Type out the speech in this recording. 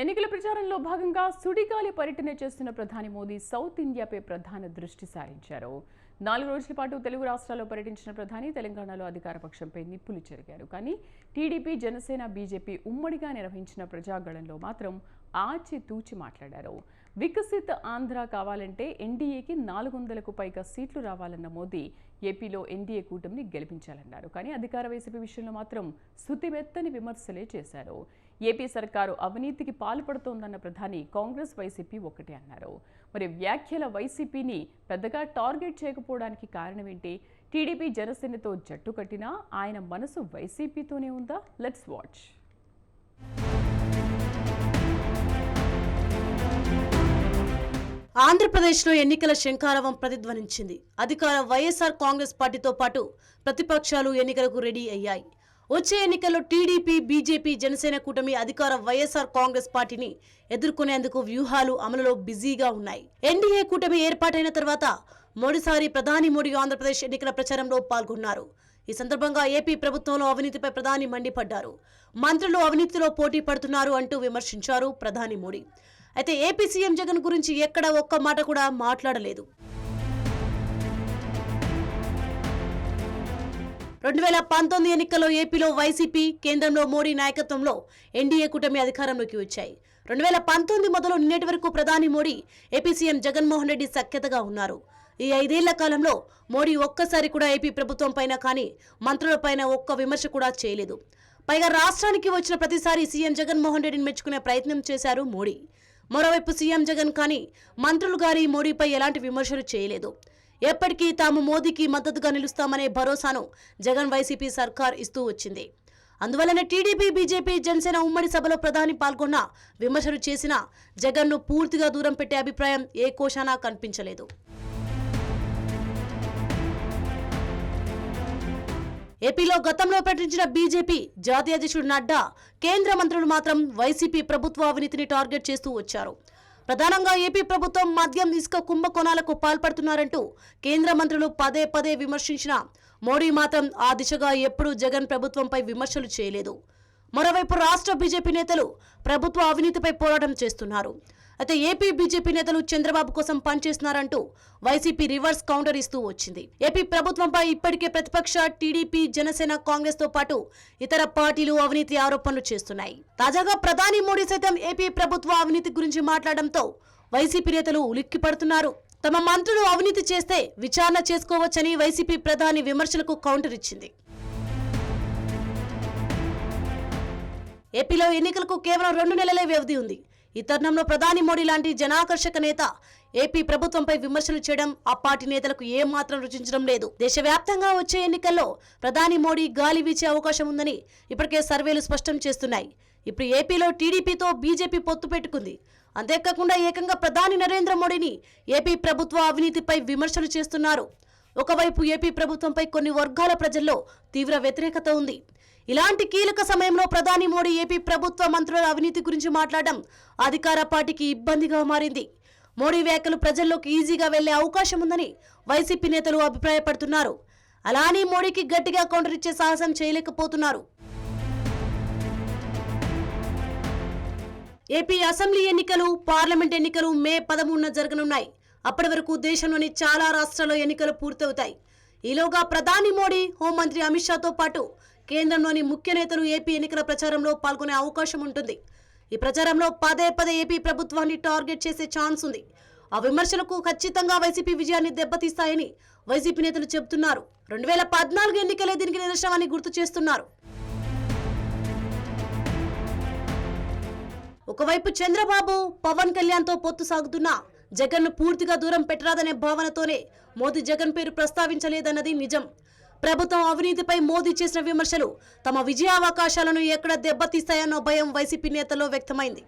ఎన్నికల ప్రచారంలో భాగంగా సుడిగాలి పర్యటన చేస్తున్న ప్రధాని మోదీ సౌత్ ఇండియాపై ప్రధాన దృష్టి సారించారు. నాలుగు రోజుల పాటు తెలుగు రాష్ట్రాల్లో పర్యటించిన ప్రధాని తెలంగాణలో అధికార పక్షంపై నిప్పులు చెరిగారు. కానీ టీడీపీ జనసేన బీజేపీ ఉమ్మడిగా నిర్వహించిన ప్రజాగళంలో మాత్రం ఆచితూచి మాట్లాడారు. వికసిత్ ఆంధ్ర కావాలంటే ఎన్డీఏకి నాలుగు వందలకు పైగా సీట్లు రావాలన్న మోదీ ఏపీలో ఎన్డీఏ కూటమిని గెలిపించాలన్నారు. కానీ అధికార వైసీపీ విషయంలో మాత్రం శృతిమెత్తని విమర్శలే చేశారు. ఏపీ సర్కారు అవినీతికి పాల్పడుతోందన్న ప్రధాని కాంగ్రెస్ వైసీపీ ఒకటే అన్నారు. మరి వ్యాఖ్యల వైసీపీని పెద్దగా టార్గెట్ చేయకపోవడానికి కారణం ఏంటి టీడీపీ జనసేనతో జట్టు కట్టినా ఆయన మనసు వైసీపీతోనే ఉందా? లెట్స్ వాచ్ ఆంధ్రప్రదేశ్లో ఎన్నికల శంఖారవం ప్రతిధ్వనించింది. అధికార వైఎస్ఆర్ కాంగ్రెస్ పార్టీతో పాటు ప్రతిపక్షాలు ఎన్నికలకు రెడీ అయ్యాయి. వచ్చే ఎన్నికల్లో టీడీపీ బీజేపీ జనసేన కూటమి అధికార వైఎస్ఆర్ కాంగ్రెస్ పార్టీని ఎదుర్కొనేందుకు వ్యూహాలు అమలులో బిజీగా ఉన్నాయి. ఎన్డీఏ కూటమి ఏర్పాటైన తర్వాత మరోసారి ప్రధాని మోడీ ఆంధ్రప్రదేశ్ ఎన్నికల ప్రచారంలో పాల్గొన్నారు. ఈ సందర్భంగా ఏపీ ప్రభుత్వంలో అవినీతిపై ప్రధాని మండిపడ్డారు. మంత్రులు అవినీతిలో పోటీ పడుతున్నారు అంటూ విమర్శించారు ప్రధాని మోడీ. అయితే ఏపీ సీఎం జగన్ గురించి ఎక్కడ ఒక్క మాట కూడా మాట్లాడలేదు. రెండు వేల పంతొమ్మిది ఎన్నికల్లో ఏపీలో వైసీపీ కేంద్రంలో మోడీ నాయకత్వంలో ఎన్డీఏ కూటమి అధికారంలోకి వచ్చాయి. రెండు వేల పంతొమ్మిది మొదలు నిన్నటి వరకు ప్రధాని మోడీ ఏపీ సీఎం జగన్మోహన్ రెడ్డి సఖ్యతగా ఉన్నారు. ఈ ఐదేళ్ళ కాలంలో మోడీ ఒక్కసారి కూడా ఏపీ ప్రభుత్వం పైన కానీ మంత్రులపైన ఒక్క విమర్శ కూడా చేయలేదు. పైగా రాష్ట్రానికి వచ్చిన ప్రతిసారి సీఎం జగన్మోహన్ రెడ్డిని మెచ్చుకునే ప్రయత్నం చేశారు మోడీ. మరోవైపు సీఎం జగన్ కానీ మంత్రులు గారి మోడీపై ఎలాంటి విమర్శలు చేయలేదు. ఎప్పటికీ తాము మోదీకి మద్దతుగా నిలుస్తామనే భరోసాను జగన్ వైసీపీ సర్కార్ ఇస్తూ వచ్చింది. అందువలన టీడీపీ బీజేపీ జనసేన ఉమ్మడి సభలో ప్రధాని పాల్గొన్న విమర్శలు చేసినా జగన్ను పూర్తిగా దూరం పెట్టే అభిప్రాయం ఏ కోశానా కనిపించలేదు. ఏపీలో గతంలో ప్రకటించిన బీజేపీ జాతీయ అధ్యక్షుడు నడ్డా కేంద్ర మంత్రులు మాత్రం వైసీపీ ప్రభుత్వ అవినీతిని టార్గెట్ చేస్తూ వచ్చారు. ప్రధానంగా ఏపీ ప్రభుత్వం మద్యం ఇసుక కుంభకోణాలకు పాల్పడుతున్నారంటూ కేంద్ర మంత్రులు పదే పదే విమర్శించిన మోడీ మాత్రం ఆ దిశగా ఎప్పుడూ జగన్ ప్రభుత్వంపై విమర్శలు చేయలేదు. మరోవైపు రాష్ట్ర బీజేపీ నేతలు ప్రభుత్వ అవినీతిపై పోరాటం చేస్తున్నారు. అయితే ఏపీ బీజేపీ నేతలు చంద్రబాబు కోసం పనిచేస్తున్నారంటూ వైసీపీ రివర్స్ కౌంటర్ ఇస్తూ వచ్చింది. ఏపీ ప్రభుత్వంపై ఇప్పటికే ప్రతిపక్ష టీడీపీ జనసేన కాంగ్రెస్తో పాటు ఇతర పార్టీలు అవినీతి ఆరోపణలు చేస్తున్నాయి. తాజాగా ప్రధాని మోడీ సైతం ఏపీ ప్రభుత్వ అవినీతి గురించి మాట్లాడడంతో వైసీపీ నేతలు ఉలిక్కి పడుతున్నారు తమ మంత్రులు అవినీతి చేస్తే విచారణ చేసుకోవచ్చని వైసీపీ ప్రధాని విమర్శలకు కౌంటర్ ఇచ్చింది. ఏపీలో ఎన్నికలకు కేవలం రెండు నెలలే వ్యవధి ఉంది. ఈ తరుణంలో ప్రధాని మోడీ లాంటి జనాకర్షక నేత ఏపీ ప్రభుత్వంపై విమర్శలు చేయడం ఆ పార్టీ నేతలకు ఏమాత్రం రుచించడం లేదు. దేశవ్యాప్తంగా వచ్చే ఎన్నికల్లో ప్రధాని మోడీ గాలి వీచే అవకాశం ఉందని ఇప్పటికే సర్వేలు స్పష్టం చేస్తున్నాయి. ఇప్పుడు ఏపీలో టీడీపీతో బీజేపీ పొత్తు పెట్టుకుంది. అంతేకాకుండా ఏకంగా ప్రధాని నరేంద్ర మోడీని ఏపీ ప్రభుత్వ అవినీతిపై విమర్శలు చేస్తున్నారు. ఒకవైపు ఏపీ ప్రభుత్వంపై కొన్ని వర్గాల ప్రజల్లో తీవ్ర వ్యతిరేకత ఉంది. ఇలాంటి కీలక సమయంలో ప్రధాని మోడీ ఏపీ ప్రభుత్వ మంత్రుల అవినీతి గురించి మాట్లాడడం అధికార పార్టీకి ఇబ్బందిగా మారింది. మోడీ వ్యాఖ్యలు ప్రజల్లోకి ఈజీగా వెళ్ళే అవకాశం ఉందని వైసీపీ నేతలు అభిప్రాయపడుతున్నారు. అలానే మోడీకి గట్టిగా కౌంటర్ ఇచ్చే సాహసం చేయలేకపోతున్నారు. ఏపీ అసెంబ్లీ ఎన్నికలు పార్లమెంట్ ఎన్నికలు మే పదమూడున జరగనున్నాయి. అప్పటి వరకు దేశంలోని చాలా రాష్ట్రాల్లో ఎన్నికలు పూర్తవుతాయి. ఈలోగా ప్రధాని మోడీ హోంమంత్రి అమిత్ షాతో పాటు కేంద్రంలోని ముఖ్య నేతలు ఏపీ ఎన్నికల ప్రచారంలో పాల్గొనే అవకాశం ఉంటుంది. ఈ ప్రచారంలో పదే పదే ఏపీ ప్రభుత్వాన్ని టార్గెట్ చేసే ఛాన్స్ ఉంది. ఆ విమర్శలకు ఖచ్చితంగా వైసీపీ విజయాన్ని దెబ్బతీస్తాయని వైసీపీ నేతలు చెబుతున్నారు. రెండు వేల పద్నాలుగు ఎన్నికలే దీనికి నిదర్శనమని గుర్తు చేస్తున్నారు. ఒకవైపు చంద్రబాబు పవన్ కళ్యాణ్తో పొత్తు సాగుతున్నా జగన్ను పూర్తిగా దూరం పెట్టరాదనే భావనతోనే మోదీ జగన్ పేరు ప్రస్తావించలేదన్నది నిజం. ప్రభుత్వం అవినీతిపై మోదీ చేసిన విమర్శలు తమ విజయావకాశాలను ఎక్కడ దెబ్బతీస్తాయన్న భయం వైసీపీ నేతల్లో వ్యక్తమైంది.